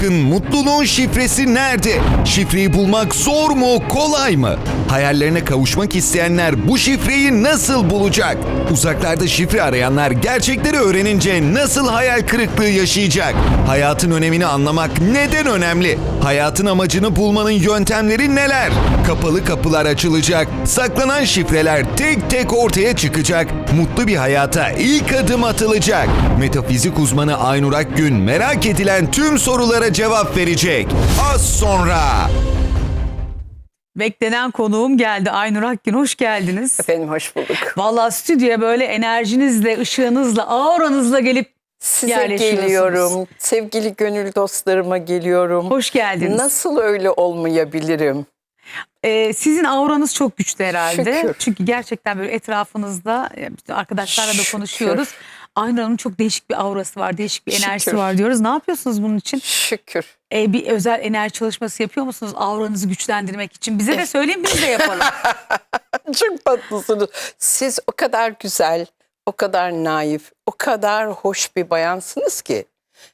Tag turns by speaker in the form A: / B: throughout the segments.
A: Bakın mutluluğun şifresi nerede? Şifreyi bulmak zor mu, kolay mı? Hayallerine kavuşmak isteyenler bu şifreyi nasıl bulacak? Uzaklarda şifre arayanlar gerçekleri öğrenince nasıl hayal kırıklığı yaşayacak? Hayatın önemini anlamak neden önemli? Hayatın amacını bulmanın yöntemleri neler? Kapalı kapılar açılacak, saklanan şifreler tek tek ortaya çıkacak, mutlu bir hayata ilk adım atılacak. Metafizik uzmanı Aynur Akgün merak edilen tüm sorulara cevap verecek. Az sonra.
B: Beklenen konuğum geldi. Aynur Akgün hoş geldiniz.
C: Efendim hoş bulduk.
B: Vallahi stüdyoya böyle enerjinizle, ışığınızla, auranızla gelip
C: Size geliyorum. Sevgili gönül dostlarıma geliyorum.
B: hoş geldiniz.
C: Nasıl öyle olmayabilirim?
B: Ee, sizin auranız çok güçlü herhalde.
C: Şükür.
B: Çünkü gerçekten böyle etrafınızda e, bütün arkadaşlarla da
C: Şükür.
B: Aynur Hanım'ın çok değişik bir aurası var, değişik bir enerjisi
C: Şükür.
B: var diyoruz. Ne yapıyorsunuz bunun için?
C: Şükür.
B: Ee, bir özel enerji çalışması yapıyor musunuz auranızı güçlendirmek için? Bize de söyleyin biz de yapalım.
C: Çok tatlısınız. Siz o kadar güzel, o kadar naif, o kadar hoş bir bayansınız ki.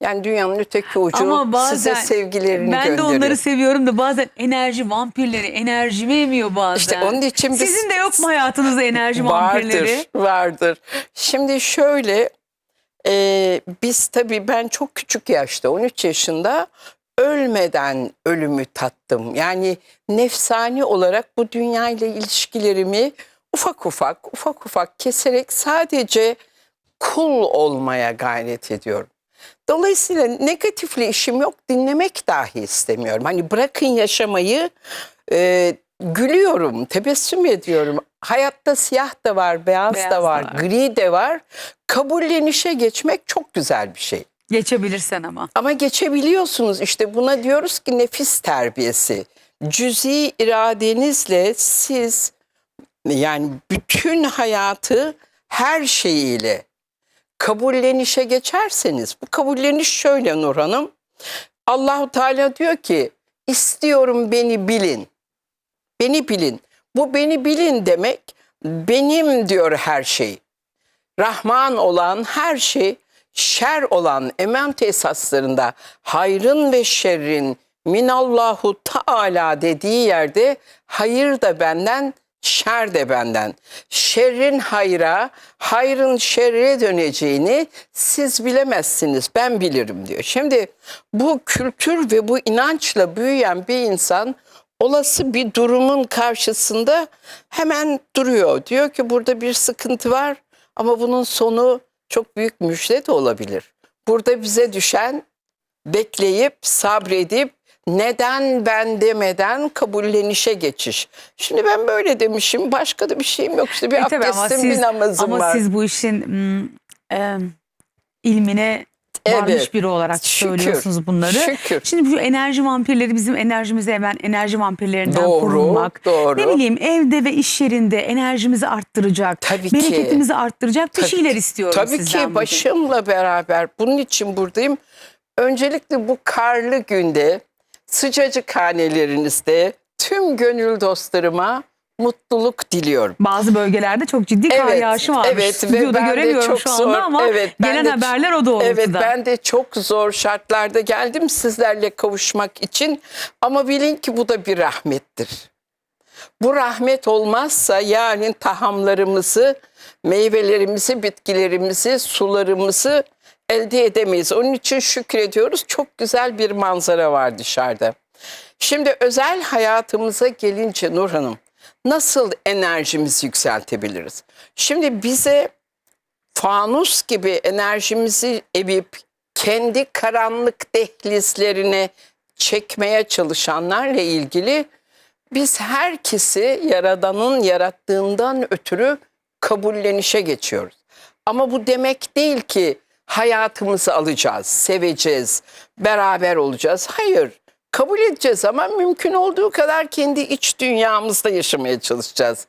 C: Yani dünyanın öteki ucu
B: Ama bazen
C: size sevgilerini
B: ben de
C: gönderiyor.
B: onları seviyorum da bazen enerji vampirleri enerjimi emiyor bazen.
C: İşte onun için biz-
B: Sizin de yok mu hayatınızda enerji vampirleri?
C: Vardır, vardır. Şimdi şöyle, e, biz tabii ben çok küçük yaşta, 13 yaşında ölmeden ölümü tattım. Yani nefsani olarak bu dünya ile ilişkilerimi ufak ufak, ufak ufak keserek sadece kul olmaya gayret ediyorum. Dolayısıyla negatifle işim yok, dinlemek dahi istemiyorum. Hani bırakın yaşamayı, e, gülüyorum, tebessüm ediyorum. Hayatta siyah da var, beyaz,
B: Beyaz
C: da
B: da
C: var,
B: var.
C: gri de var. Kabullenişe geçmek çok güzel bir şey.
B: Geçebilirsen ama.
C: Ama geçebiliyorsunuz işte buna diyoruz ki nefis terbiyesi. Cüzi iradenizle siz yani bütün hayatı her şeyiyle kabullenişe geçerseniz bu kabulleniş şöyle Nur Hanım. Allahu Teala diyor ki istiyorum beni bilin. Beni bilin. Bu beni bilin demek benim diyor her şey. Rahman olan her şey, şer olan ement esaslarında hayrın ve şerrin minallahu taala dediği yerde hayır da benden, şer de benden. Şerrin hayra, hayrın şerre döneceğini siz bilemezsiniz, ben bilirim diyor. Şimdi bu kültür ve bu inançla büyüyen bir insan olası bir durumun karşısında hemen duruyor. Diyor ki burada bir sıkıntı var ama bunun sonu çok büyük müjde de olabilir. Burada bize düşen bekleyip sabredip neden ben demeden kabullenişe geçiş. Şimdi ben böyle demişim başka da bir şeyim yok işte bir
B: E tabii ama
C: abdestim bir namazım
B: ama
C: var.
B: siz bu işin mm, e, ilmine varmış
C: Evet.
B: biri olarak
C: Şükür,
B: söylüyorsunuz bunları.
C: şükür.
B: Şimdi bu enerji vampirleri bizim enerjimizi hemen enerji vampirlerinden
C: Doğru,
B: korunmak.
C: doğru.
B: Ne bileyim evde ve iş yerinde enerjimizi arttıracak,
C: Tabii ki.
B: bereketimizi arttıracak bir
C: Tabii
B: şeyler
C: ki.
B: istiyorum
C: Tabii
B: sizden
C: ki
B: bugün.
C: başımla beraber bunun için buradayım. Öncelikle bu karlı günde sıcacık hanelerinizde tüm gönül dostlarıma mutluluk diliyorum.
B: Bazı bölgelerde çok ciddi kar
C: Evet,
B: yağışı varmış.
C: evet ve
B: Stüdyoda
C: ben de
B: göremiyorum
C: çok
B: şu anda
C: zor-
B: ama
C: evet,
B: gelen
C: de-
B: haberler o doğrultuda.
C: Evet ben de çok zor şartlarda geldim sizlerle kavuşmak için ama bilin ki bu da bir rahmettir. Bu rahmet olmazsa yarın tahamlarımızı, meyvelerimizi, bitkilerimizi, sularımızı elde edemeyiz. Onun için şükrediyoruz. Çok güzel bir manzara var dışarıda. Şimdi özel hayatımıza gelince Nur Hanım, nasıl enerjimizi yükseltebiliriz? Şimdi bize fanus gibi enerjimizi evip kendi karanlık dehlizlerine çekmeye çalışanlarla ilgili biz herkesi Yaradan'ın yarattığından ötürü kabullenişe geçiyoruz. Ama bu demek değil ki hayatımızı alacağız, seveceğiz, beraber olacağız. Hayır, kabul edeceğiz ama mümkün olduğu kadar kendi iç dünyamızda yaşamaya çalışacağız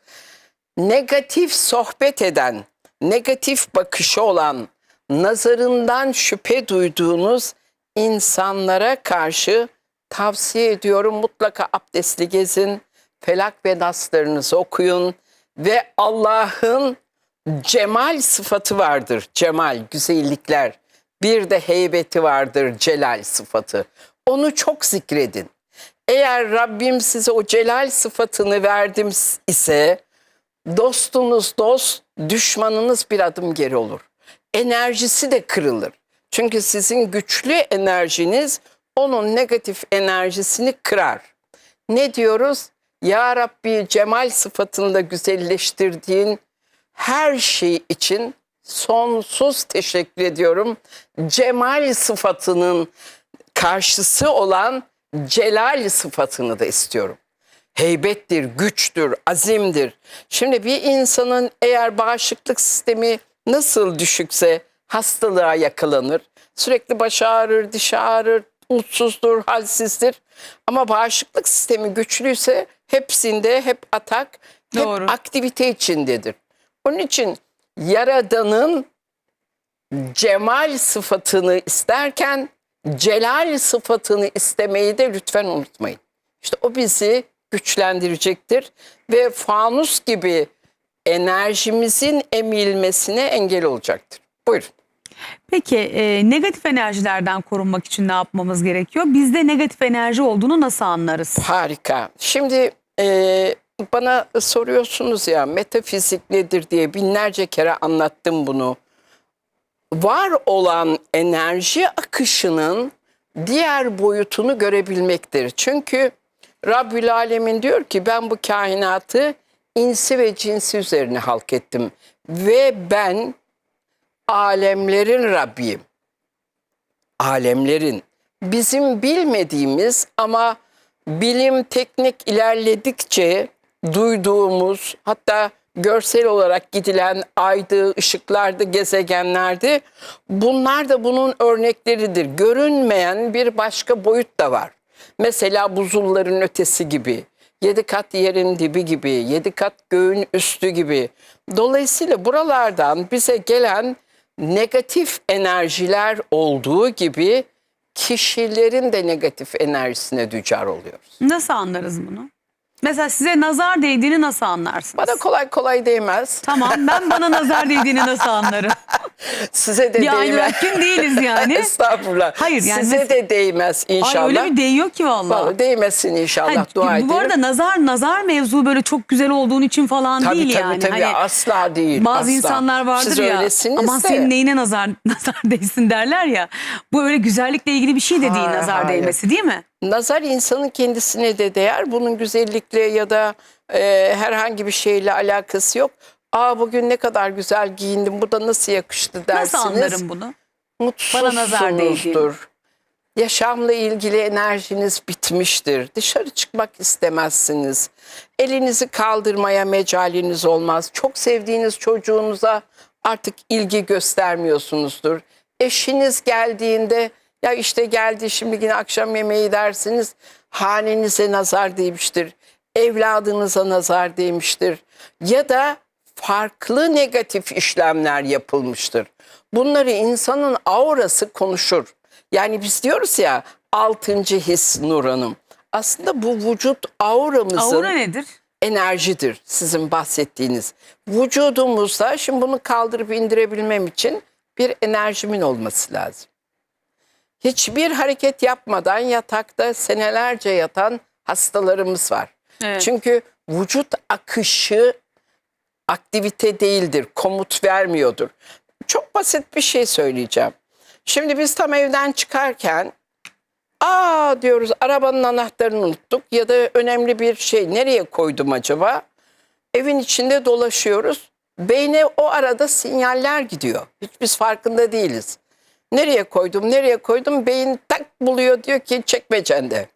C: negatif sohbet eden, negatif bakışı olan, nazarından şüphe duyduğunuz insanlara karşı tavsiye ediyorum mutlaka abdestli gezin, felak ve naslarınızı okuyun ve Allah'ın cemal sıfatı vardır. Cemal, güzellikler. Bir de heybeti vardır, celal sıfatı. Onu çok zikredin. Eğer Rabbim size o celal sıfatını verdim ise dostunuz dost, düşmanınız bir adım geri olur. Enerjisi de kırılır. Çünkü sizin güçlü enerjiniz onun negatif enerjisini kırar. Ne diyoruz? Ya Rabbi cemal sıfatında güzelleştirdiğin her şey için sonsuz teşekkür ediyorum. Cemal sıfatının karşısı olan celal sıfatını da istiyorum. Heybettir, güçtür, azimdir. Şimdi bir insanın eğer bağışıklık sistemi nasıl düşükse hastalığa yakalanır. Sürekli baş ağrır, diş ağrır, mutsuzdur, halsizdir. Ama bağışıklık sistemi güçlüyse hepsinde hep atak, hep
B: Doğru.
C: aktivite içindedir. Onun için Yaradan'ın cemal sıfatını isterken celal sıfatını istemeyi de lütfen unutmayın. İşte o bizi güçlendirecektir ve fanus gibi enerjimizin emilmesine engel olacaktır. Buyurun.
B: Peki e, negatif enerjilerden korunmak için ne yapmamız gerekiyor? Bizde negatif enerji olduğunu nasıl anlarız?
C: Harika. Şimdi e, bana soruyorsunuz ya metafizik nedir diye binlerce kere anlattım bunu. Var olan enerji akışının diğer boyutunu görebilmektir. Çünkü Rabbül Alemin diyor ki ben bu kainatı insi ve cinsi üzerine halk ettim. Ve ben alemlerin Rabbiyim alemlerin bizim bilmediğimiz ama bilim teknik ilerledikçe duyduğumuz hatta görsel olarak gidilen aydı, ışıklardı, gezegenlerdi. Bunlar da bunun örnekleridir. Görünmeyen bir başka boyut da var. Mesela buzulların ötesi gibi, yedi kat yerin dibi gibi, yedi kat göğün üstü gibi. Dolayısıyla buralardan bize gelen negatif enerjiler olduğu gibi kişilerin de negatif enerjisine düçar oluyoruz.
B: Nasıl anlarız bunu? Mesela size nazar değdiğini nasıl anlarsınız?
C: Bana kolay kolay değmez.
B: Tamam ben bana nazar değdiğini nasıl anlarım?
C: Size de
B: Bir aynı
C: değmez.
B: değiliz yani.
C: Estağfurullah.
B: Hayır, yani
C: Size
B: mes-
C: de değmez inşallah.
B: Ay öyle bir değiyor ki vallahi.
C: Vallahi değmesin inşallah
B: Hani,
C: dua
B: bu
C: ederim.
B: arada nazar nazar mevzu böyle çok güzel olduğun için falan
C: tabii,
B: değil
C: tabii,
B: yani.
C: Tabii
B: Hani
C: asla değil.
B: bazı
C: asla.
B: insanlar vardır
C: Siz
B: ya.
C: öylesiniz
B: Aman
C: de.
B: senin neyine nazar nazar değsin derler ya. Bu öyle güzellikle ilgili bir şey de değil
C: Hayır,
B: nazar
C: hayır.
B: değmesi değil mi?
C: Nazar insanın kendisine de değer. Bunun güzellikle ya da e, herhangi bir şeyle alakası yok. Aa bugün ne kadar güzel giyindim. Bu da nasıl yakıştı dersiniz.
B: Nasıl anlarım bunu?
C: Mutsuzsunuzdur.
B: Bana nazar değdiğini.
C: Yaşamla ilgili enerjiniz bitmiştir. Dışarı çıkmak istemezsiniz. Elinizi kaldırmaya mecaliniz olmaz. Çok sevdiğiniz çocuğunuza artık ilgi göstermiyorsunuzdur. Eşiniz geldiğinde ya işte geldi şimdi yine akşam yemeği dersiniz. Hanenize nazar değmiştir. Evladınıza nazar değmiştir. Ya da farklı negatif işlemler yapılmıştır. Bunları insanın aurası konuşur. Yani biz diyoruz ya altıncı his Nur Hanım. Aslında bu vücut auramızın
B: Aura nedir?
C: enerjidir sizin bahsettiğiniz. Vücudumuzda şimdi bunu kaldırıp indirebilmem için bir enerjimin olması lazım. Hiçbir hareket yapmadan yatakta senelerce yatan hastalarımız var.
B: Evet.
C: Çünkü vücut akışı aktivite değildir, komut vermiyordur. Çok basit bir şey söyleyeceğim. Şimdi biz tam evden çıkarken aa diyoruz arabanın anahtarını unuttuk ya da önemli bir şey nereye koydum acaba? Evin içinde dolaşıyoruz. Beyne o arada sinyaller gidiyor. Hiç biz farkında değiliz. Nereye koydum, nereye koydum? Beyin tak buluyor diyor ki çekmecende.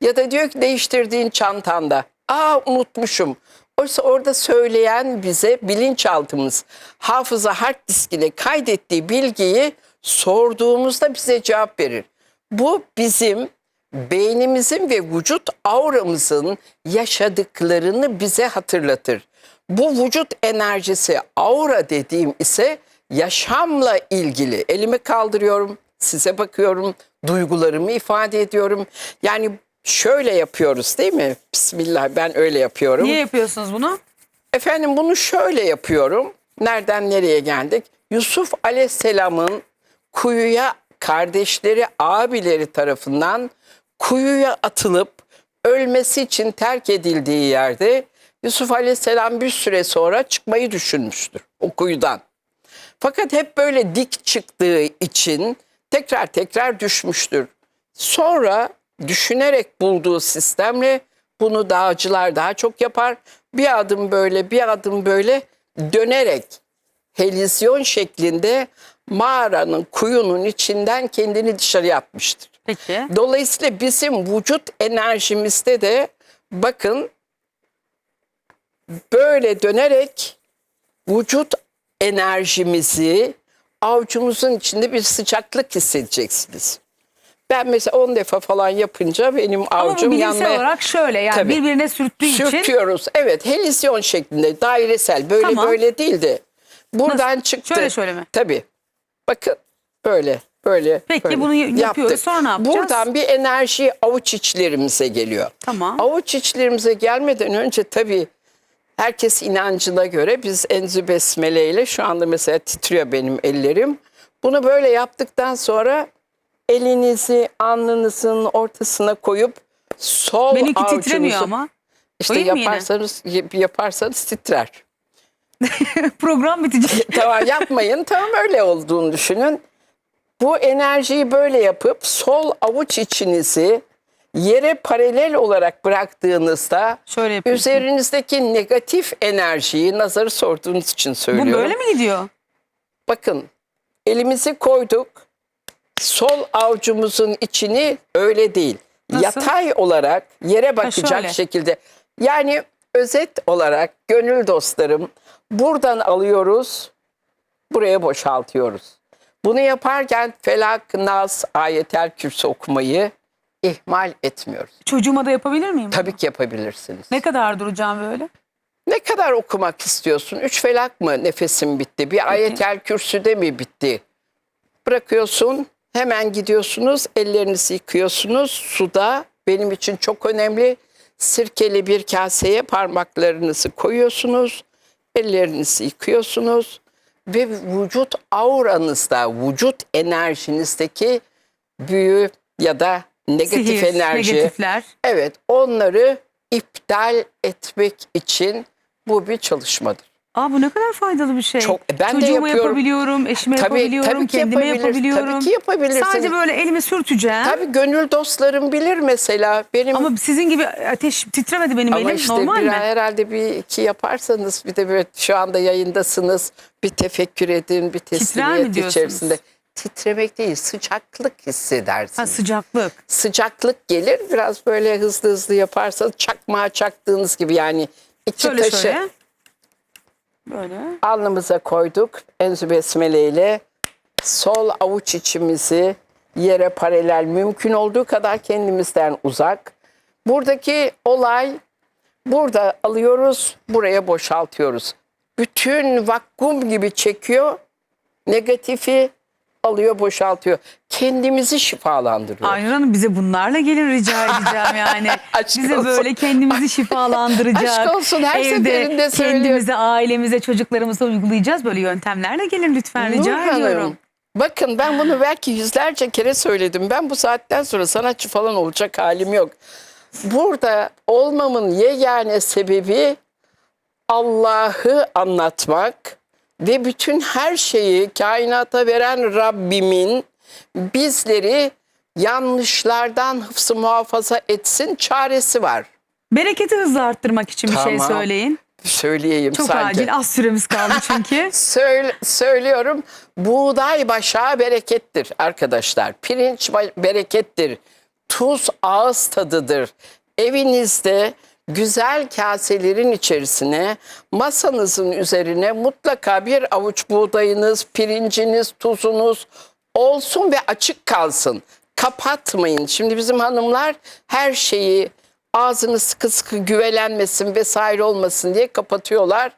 C: Ya da diyor ki değiştirdiğin çantanda. Aa unutmuşum. Oysa orada söyleyen bize bilinçaltımız hafıza hard disk ile kaydettiği bilgiyi sorduğumuzda bize cevap verir. Bu bizim beynimizin ve vücut auramızın yaşadıklarını bize hatırlatır. Bu vücut enerjisi aura dediğim ise yaşamla ilgili. Elimi kaldırıyorum, size bakıyorum, duygularımı ifade ediyorum. Yani şöyle yapıyoruz değil mi? Bismillah ben öyle yapıyorum.
B: Niye yapıyorsunuz bunu?
C: Efendim bunu şöyle yapıyorum. Nereden nereye geldik? Yusuf Aleyhisselam'ın kuyuya kardeşleri, abileri tarafından kuyuya atılıp ölmesi için terk edildiği yerde Yusuf Aleyhisselam bir süre sonra çıkmayı düşünmüştür o kuyudan. Fakat hep böyle dik çıktığı için tekrar tekrar düşmüştür. Sonra düşünerek bulduğu sistemle bunu dağcılar daha çok yapar. Bir adım böyle bir adım böyle dönerek helizyon şeklinde mağaranın kuyunun içinden kendini dışarıya atmıştır.
B: Peki.
C: Dolayısıyla bizim vücut enerjimizde de bakın böyle dönerek vücut enerjimizi avucumuzun içinde bir sıcaklık hissedeceksiniz. Ben mesela 10 defa falan yapınca benim
B: Ama bu
C: avucum
B: bilimsel
C: yanmaya
B: olarak şöyle yani
C: Tabii.
B: birbirine sürttüğü için
C: sürtüyoruz. Evet, helizyon şeklinde, dairesel. Böyle
B: Tamam.
C: böyle değildi. Buradan
B: Nasıl?
C: çıktı.
B: Şöyle şöyle mi?
C: Tabii. Bakın böyle böyle.
B: Peki,
C: böyle.
B: bunu yapıyoruz. Sonra ne yapacağız?
C: Buradan bir enerji avuç içlerimize geliyor.
B: Tamam.
C: Avuç içlerimize gelmeden önce tabii herkes inancına göre biz enzü besmele ile şu anda mesela titriyor benim ellerim. Bunu böyle yaptıktan sonra elinizi alnınızın ortasına koyup sol
B: benimki titremiyor
C: avucunuzu-
B: ama.
C: İşte
B: Koyayım
C: yaparsanız yaparsanız titrer.
B: Program bitecek.
C: tamam yapmayın. Tamam öyle olduğunu düşünün. Bu enerjiyi böyle yapıp sol avuç içinizi yere paralel olarak bıraktığınızda
B: Şöyle yapıyorsun.
C: üzerinizdeki negatif enerjiyi nazarı sorduğunuz için
B: Bu
C: söylüyorum.
B: böyle mi gidiyor?
C: Bakın elimizi koyduk. Sol avucumuzun içini öyle değil.
B: Nasıl?
C: Yatay olarak yere bakacak
B: şöyle.
C: şekilde. Yani özet olarak gönül dostlarım buradan alıyoruz, buraya boşaltıyoruz. Bunu yaparken Felak, Nas, Ayetel Kürsü okumayı ihmal etmiyoruz.
B: Çocuğuma da yapabilir miyim?
C: Tabii ki yapabilirsiniz.
B: Ne kadar duracağım böyle?
C: Ne kadar okumak istiyorsun? Üç felak mı nefesin bitti? Bir ayetel kürsüde mi bitti? Bırakıyorsun, hemen gidiyorsunuz, ellerinizi yıkıyorsunuz. Suda benim için çok önemli. Sirkeli bir kaseye parmaklarınızı koyuyorsunuz. Ellerinizi yıkıyorsunuz. Ve vücut auranızda, vücut enerjinizdeki büyü ya da negatif
B: Sihir,
C: enerji.
B: negatifler.
C: Evet, onları iptal etmek için bu bir çalışmadır.
B: Aa bu ne kadar faydalı bir şey.
C: Çok- ben de
B: Çocuğuma
C: yapıyorum.
B: yapabiliyorum, eşime
C: Tabii-
B: yapabiliyorum,
C: tabii ki
B: kendime
C: yapabilir-
B: yapabiliyorum.
C: tabii ki yapabilirsiniz.
B: Sadece böyle elimi sürteceğim.
C: Tabii gönül dostlarım bilir mesela. Benim
B: Ama sizin gibi ateş titremedi benim
C: Ama
B: elim.
C: işte
B: Normal
C: bir
B: mi?
C: herhalde bir iki yaparsanız bir de böyle şu anda yayındasınız. Bir tefekkür edin, bir
B: mi
C: teslimiyet içerisinde. Titremek değil, sıcaklık hissedersiniz.
B: Ha, sıcaklık.
C: Sıcaklık gelir. Biraz böyle hızlı hızlı yaparsanız çakmağa çaktığınız gibi yani iki
B: Şöyle
C: taşı
B: şöyle. Böyle.
C: alnımıza koyduk. Enzü besmele ile sol avuç içimizi yere paralel mümkün olduğu kadar kendimizden uzak. Buradaki olay burada alıyoruz, buraya boşaltıyoruz. Bütün vakum gibi çekiyor, negatifi alıyor, boşaltıyor. Kendimizi şifalandırıyor.
B: Aynur Hanım bize bunlarla gelin rica edeceğim yani.
C: Aşk
B: bize
C: olsun.
B: böyle kendimizi şifalandıracak.
C: Aşk olsun, her seferinde söylüyorum.
B: kendimize, ailemize, çocuklarımıza uygulayacağız. Böyle yöntemlerle gelin lütfen rica
C: Nur Hanım,
B: ediyorum.
C: Bakın ben bunu belki yüzlerce kere söyledim. Ben bu saatten sonra sanatçı falan olacak halim yok. Burada olmamın yegane sebebi Allah'ı anlatmak ve bütün her şeyi kainata veren Rabbimin bizleri yanlışlardan hıfzı muhafaza etsin çaresi var.
B: Bereketi hızlı arttırmak için bir şey
C: Tamam.
B: söyleyin.
C: Söyleyeyim
B: Çok
C: sanki.
B: acil az süremiz kaldı çünkü.
C: Söyle, söylüyorum buğday başağı berekettir arkadaşlar. Pirinç ba- berekettir. Tuz ağız tadıdır. Evinizde güzel kaselerin içerisine masanızın üzerine mutlaka bir avuç buğdayınız, pirinciniz, tuzunuz olsun ve açık kalsın. Kapatmayın. Şimdi bizim hanımlar her şeyi ağzını sıkı sıkı güvelenmesin vesaire olmasın diye kapatıyorlar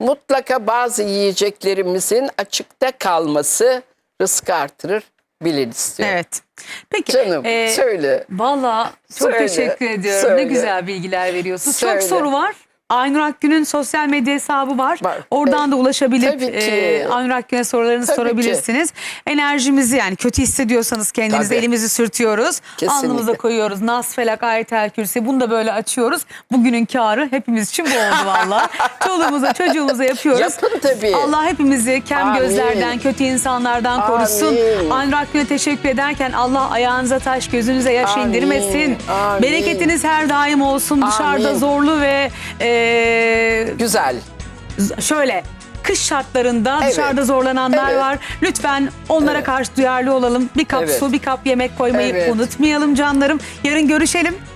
C: mutlaka bazı yiyeceklerimizin açıkta kalması rızkı artırır bilin istiyorum.
B: evet. Peki.
C: Canım
B: e,
C: söyle.
B: Valla çok
C: Söyle,
B: teşekkür ediyorum.
C: söyle.
B: Ne güzel bilgiler veriyorsunuz.
C: Söyle.
B: Çok soru var. Aynur Akgün'ün sosyal medya hesabı var.
C: Var.
B: Oradan
C: Evet.
B: da ulaşabilip
C: ki.
B: e, Aynur Akgün'e sorularınızı
C: Tabii
B: sorabilirsiniz. Enerjimizi yani kötü hissediyorsanız kendinizi
C: Tabii.
B: elimizi sürtüyoruz.
C: Kesinlikle.
B: Alnımıza koyuyoruz. Nas, felak, ayetel kürsi bunu da böyle açıyoruz. Bugünün karı hepimiz için bu oldu valla. Çoluğumuza çocuğumuza yapıyoruz.
C: Yapın tabii.
B: Allah hepimizi kem
C: Amin.
B: gözlerden, kötü insanlardan korusun.
C: Amin.
B: Aynur Akgün'e teşekkür ederken Allah ayağınıza taş, gözünüze yaş
C: Amin.
B: indirmesin.
C: Amin.
B: Bereketiniz her daim olsun. Dışarıda
C: Amin.
B: zorlu ve e,
C: Güzel.
B: z- şöyle kış şartlarında
C: Evet.
B: dışarıda zorlananlar
C: Evet.
B: var. Lütfen onlara
C: Evet.
B: karşı duyarlı olalım. Bir kap
C: Evet.
B: su, bir kap yemek koymayı
C: Evet.
B: unutmayalım canlarım. Yarın görüşelim.